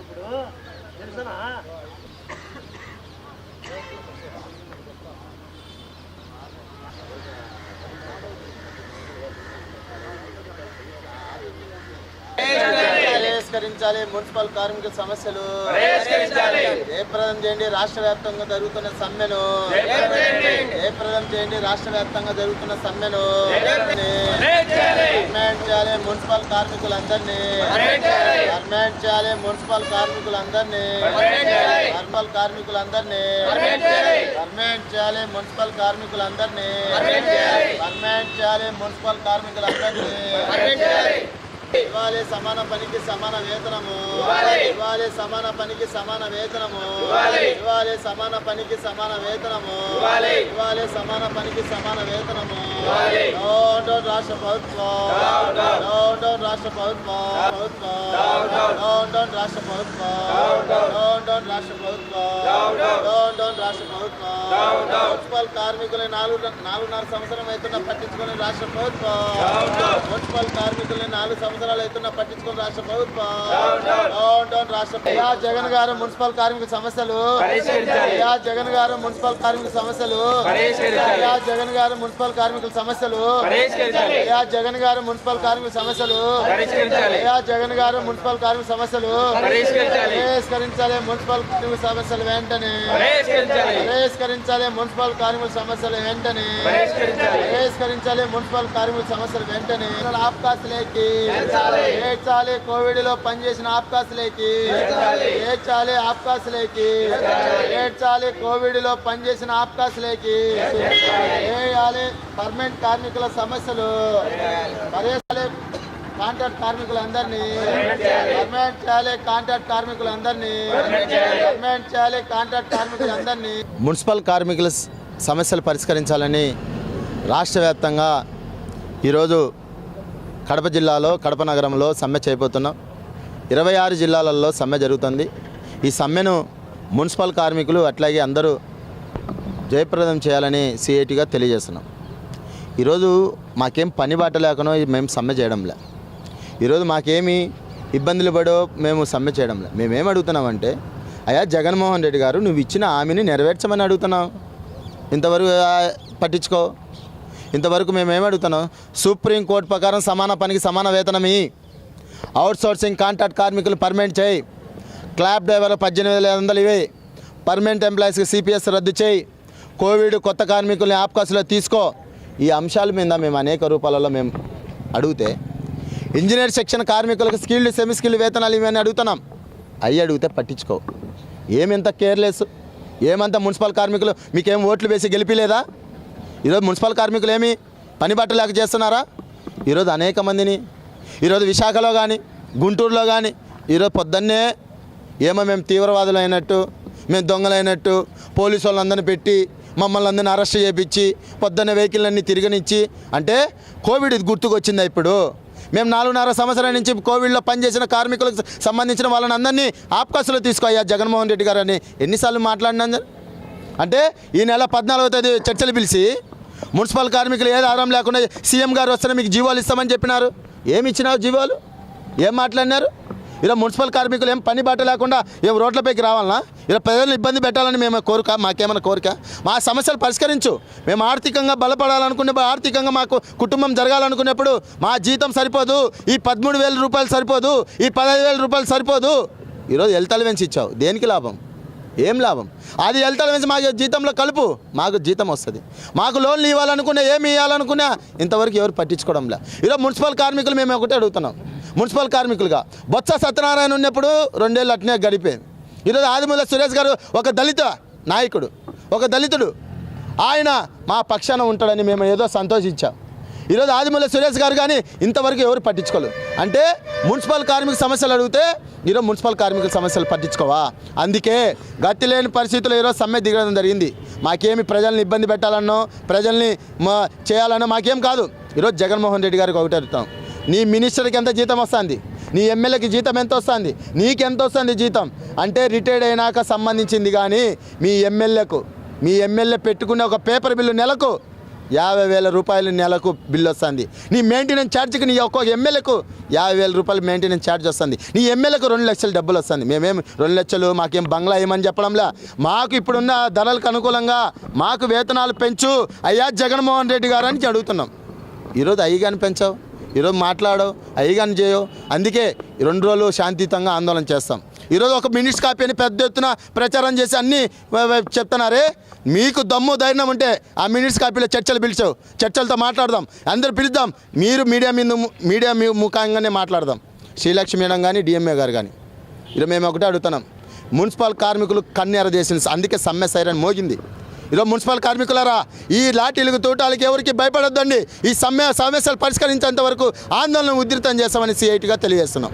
ఇప్పుడు తెలుసనా పరిష్కరించాలి. మున్సిపల్ కార్మికుల సమస్యలు జయప్రదం చేయండి. రాష్ట్ర వ్యాప్తంగా జరుగుతున్న సమ్మెను జయప్రదం చేయండి. రాష్ట్ర వ్యాప్తంగా జరుగుతున్న సమ్మెను పర్మనెంట్ చేయాలి. మున్సిపల్ కార్మికులందరినీ. పర్మనెంట్ చేయాలి. మున్సిపల్ కార్మికులందరినీ. మున్సిపల్ కార్మికులందరినీ. పర్మనెంట్ చేయాలి. మున్సిపల్ కార్మికులందరినీ. పర్మనెంట్ చేయాలి. మున్సిపల్ కార్మికులందరినీ. ఇవ్వాలి సమాన పనికి సమాన వేతనము. ఇవ్వాలి. సమాన పనికి సమాన వేతనము. ఇవ్వాలి. సమాన పనికి సమాన వేతనము. ఇవ్వాలి. సమాన పనికి సమాన వేతనము. డౌన్ డౌన్ రాష్ట్ర ప్రభుత్వం. డౌన్ రాష్ట్ర ప్రభుత్వం. ప్రభుత్వం డౌన్ రాష్ట్ర ప్రభుత్వం. డౌన్ డౌన్ రాష్ట్ర ప్రభుత్వం. డౌన్ డౌన్ రాష్ట్ర ప్రభుత్వం. మున్సిపల్ కార్మికులు నాలుగు నాలుగున్నర సంవత్సరం అవుతున్న పట్టించుకుని రాష్ట్ర ప్రభుత్వం. మున్సిపల్ కార్మికుల్ని నాలుగు సంవత్సరాలు అవుతున్న పట్టించుకుని రాష్ట్ర ప్రభుత్వం. రాష్ట్ర జగన్ గారు మున్సిపల్ కార్మికుల సమస్యలు. జగన్ గారు మున్సిపల్ కార్మికుల సమస్యలు. జగన్ గారు మున్సిపల్ కార్మికుల సమస్యలు. జగన్ గారు మున్సిపల్ కార్మికుల సమస్యలు. జగన్ గారు మున్సిపల్ కార్మిక సమస్యలు. పరిష్కరించాలి. మున్సిపల్ కార్మిక సమస్యలు వెంటనే. పరిష్కరించాలి. మున్సిపల్ కార్మికుల సమస్యలు వెంటనే. పరిష్కరించాలి. మున్సిపల్ కార్మికుల సమస్యలు వెంటనే. ఆప్కాసులేకి ఏడ్చాలి. కోవిడ్లో పనిచేసిన ఆప్కాసులేకి. ఏడ్చాలి. ఆప్కాసులేకి. ఏడ్చాలి. కోవిడ్లో పనిచేసిన ఆప్కాసులేకి. వేయాలి పర్మనెంట్ కార్మికుల సమస్యలు. పరిష్కారాలి కాంట్రాక్ట్ కార్మికులందరినీ. పర్మనెంట్ చేయాలి. కాంట్రాక్ట్ కార్మికులందరినీ. పర్మనెంట్ చేయాలి. కాంట్రాక్ట్ కార్మికులందరినీ. మున్సిపల్ కార్మికుల సమస్యలు పరిష్కరించాలని రాష్ట్ర వ్యాప్తంగా ఈరోజు కడప జిల్లాలో కడప నగరంలో సమ్మె చేయబోతున్నాం ఇరవై ఆరు జిల్లాలలో సమ్మె జరుగుతుంది. ఈ సమ్మెను మున్సిపల్ కార్మికులు అట్లాగే అందరూ జయప్రదం చేయాలని సిఐటిగా తెలియజేస్తున్నాం. ఈరోజు మాకేం పని బాట లేకనో మేము సమ్మె చేయడంలే ఈరోజు మాకేమి ఇబ్బందులు పడో మేము సమ్మె చేయడంలే మేమేం అడుగుతున్నామంటే అయ్యా జగన్మోహన్ రెడ్డి గారు నువ్వు ఇచ్చిన హామీని నెరవేర్చమని అడుగుతున్నావు. ఇంతవరకు పట్టించుకో. ఇంతవరకు మేమేం అడుగుతున్నాం? సుప్రీంకోర్టు ప్రకారం సమాన పనికి సమాన వేతనమి? అవుట్ సోర్సింగ్ కాంట్రాక్ట్ కార్మికులు పర్మనెంట్ చేయి. క్లాబ్ డ్రైవర్లు పద్దెనిమిది వేల వందలు ఇవి పర్మనెంట్ ఎంప్లాయీస్కి సిపిఎస్ రద్దు చేయి. కోవిడ్ కొత్త కార్మికుల్ని ఆప్కాసులో తీసుకో. ఈ అంశాల మీద మేము అనేక రూపాలలో మేము అడిగితే ఇంజనీర్ సెక్షన్ కార్మికులకు స్కిల్డ్ సెమీ స్కిల్డ్ వేతనాలు ఇవన్నీ అడుగుతున్నాం. అవి అడిగితే పట్టించుకో. ఏమెంత కేర్లెస్? ఏమంత మున్సిపల్ కార్మికులు? మీకేం ఓట్లు వేసి గెలిపిలేదా? ఈరోజు మున్సిపల్ కార్మికులు ఏమి పని పట్టలేక చేస్తున్నారా? ఈరోజు అనేక మందిని ఈరోజు విశాఖలో కానీ గుంటూరులో కానీ ఈరోజు పొద్దున్నే ఏమో మేము తీవ్రవాదులు అయినట్టు మేము దొంగలైనట్టు పోలీసు వాళ్ళందరినీ పెట్టి మమ్మల్ని అందరిని అరెస్ట్ చేయించి పొద్దున్న వెహికల్ అన్ని తిరగనిచ్చి అంటే కోవిడ్ ఇది గుర్తుకొచ్చిందా ఇప్పుడు? మేము నాలుగున్నర సంవత్సరాల నుంచి కోవిడ్లో పనిచేసిన కార్మికులకు సంబంధించిన వాళ్ళని అందరినీ ఆప్కాసులో తీసుకో జగన్మోహన్ రెడ్డి గారు అని ఎన్నిసార్లు మాట్లాడినా అంటే ఈ నెల పద్నాలుగో తేదీ చర్చలు పిలిచి మున్సిపల్ కార్మికులు ఏది ఆధారం లేకుండా సీఎం గారు వస్తేనే మీకు జీవాలు ఇస్తామని చెప్పినారు. ఏమి ఇచ్చినారు జీవాలు? ఏం మాట్లాడినారు? ఇలా మున్సిపల్ కార్మికులు ఏం పని బట్ట లేకుండా ఏం రోడ్లపైకి రావాలన్నా ఇలా ప్రజలను ఇబ్బంది పెట్టాలని మేము కోరిక మాకేమైనా కోరిక? మా సమస్యలు పరిష్కరించు. మేము ఆర్థికంగా బలపడాలనుకున్నప్పుడు ఆర్థికంగా మాకు కుటుంబం జరగాలనుకున్నప్పుడు మా జీతం సరిపోదు ఈ పదమూడు వేల రూపాయలు సరిపోదు ఈ పదహైదు వేల రూపాయలు సరిపోదు. ఈరోజు ఎల్తలు పెంచి ఇచ్చావు. దేనికి లాభం? ఏం లాభం? అది వెళ్తాడు నుంచి మాకు జీతంలో కలుపు. మాకు జీతం వస్తుంది. మాకు లోన్లు ఇవ్వాలనుకున్నా ఏమి ఇవ్వాలనుకున్నా ఇంతవరకు ఎవరు పట్టించుకోవడంలా. ఇలా మున్సిపల్ కార్మికులు మేము ఒకటే అడుగుతున్నాం. మున్సిపల్ కార్మికులుగా. బొత్స సత్యనారాయణ ఉన్నప్పుడు రెండేళ్ళు అట్నే గడిపేది. ఈరోజు ఆదిమూల సురేష్ గారు ఒక దళిత నాయకుడు. ఒక దళితుడు. ఆయన మా పక్షాన ఉంటాడని మేము ఏదో సంతోషించాం. ఈరోజు ఆదిమూల సురేష్ గారు కానీ ఇంతవరకు ఎవరు పట్టించుకోలేదు. అంటే మున్సిపల్ కార్మిక సమస్యలు అడిగితే ఈరోజు మున్సిపల్ కార్మికుల సమస్యలు పట్టించుకోవా? అందుకే గతి లేని పరిస్థితుల్లో ఈరోజు సమ్మె దిగడం జరిగింది. మాకేమి ప్రజల్ని ఇబ్బంది పెట్టాలన్నో ప్రజల్ని మా చేయాలన్నో మాకేం కాదు. ఈరోజు జగన్మోహన్ రెడ్డి గారికి ఒకటి అడుగుతాం. నీ మినిస్టర్కి ఎంత జీతం వస్తుంది? నీ ఎమ్మెల్యేకి జీతం ఎంత వస్తుంది? నీకెంత వస్తుంది జీతం? అంటే రిటైర్డ్ అయినాక సంబంధించింది కానీ మీ ఎమ్మెల్యేకు మీ ఎమ్మెల్యే పెట్టుకునే ఒక పేపర్ బిల్లు నెలకు యాభై వేల రూపాయలు నెలకు బిల్లు వస్తుంది. నీ మెయింటెనెన్స్ ఛార్జ్కి నీ ఒక్కొక్క ఎమ్మెల్యేకు యాభై వేల రూపాయలు మెయింటెనెన్స్ ఛార్జ్ వస్తుంది. నీ ఎమ్మెల్యేకు రెండు లక్షలు డబ్బులు వస్తుంది. మేమేం రెండు లక్షలు మాకేం బంగ్లా ఏమని చెప్పడంలా? మాకు ఇప్పుడున్న ధరలకు అనుకూలంగా మాకు వేతనాలు పెంచు అయ్యా జగన్మోహన్ రెడ్డి గారు అని అడుగుతున్నాం. ఈరోజు అయ్యగాని పెంచావు ఈరోజు మాట్లాడవు అయ్యగాని చేయవు. అందుకే ఈ రెండు రోజులు శాంతియుతంగా ఆందోళన చేస్తాం. ఈరోజు ఒక మినిట్స్ కాపీ అని పెద్ద ఎత్తున ప్రచారం చేసి అన్నీ చెప్తున్నారే? మీకు దమ్ము ధైర్యం ఉంటే ఆ మినిట్స్ కాపీలో చర్చలు పిలిచావు. చర్చలతో మాట్లాడదాం. అందరు పిలుద్దాం. మీరు మీడియా మీద మీడియా మీ ముఖంగానే మాట్లాడదాం. శ్రీలక్ష్మి మేడం కానీ డిఎంఏ గారు కానీ ఇలా మేము ఒకటే అడుగుతున్నాం. మున్సిపల్ కార్మికులు కన్నెర చేసిన అందుకే సమ్మె సైరన్ మోగింది. ఈరోజు మున్సిపల్ కార్మికులారా ఈ లాఠీలకు తోటాలకి ఎవరికి భయపడొద్దండి. ఈ సమ్మె సమస్యలు పరిష్కరించేంత వరకు ఆందోళన ఉధృతం చేస్తామని సిఐటిగా తెలియజేస్తున్నాం.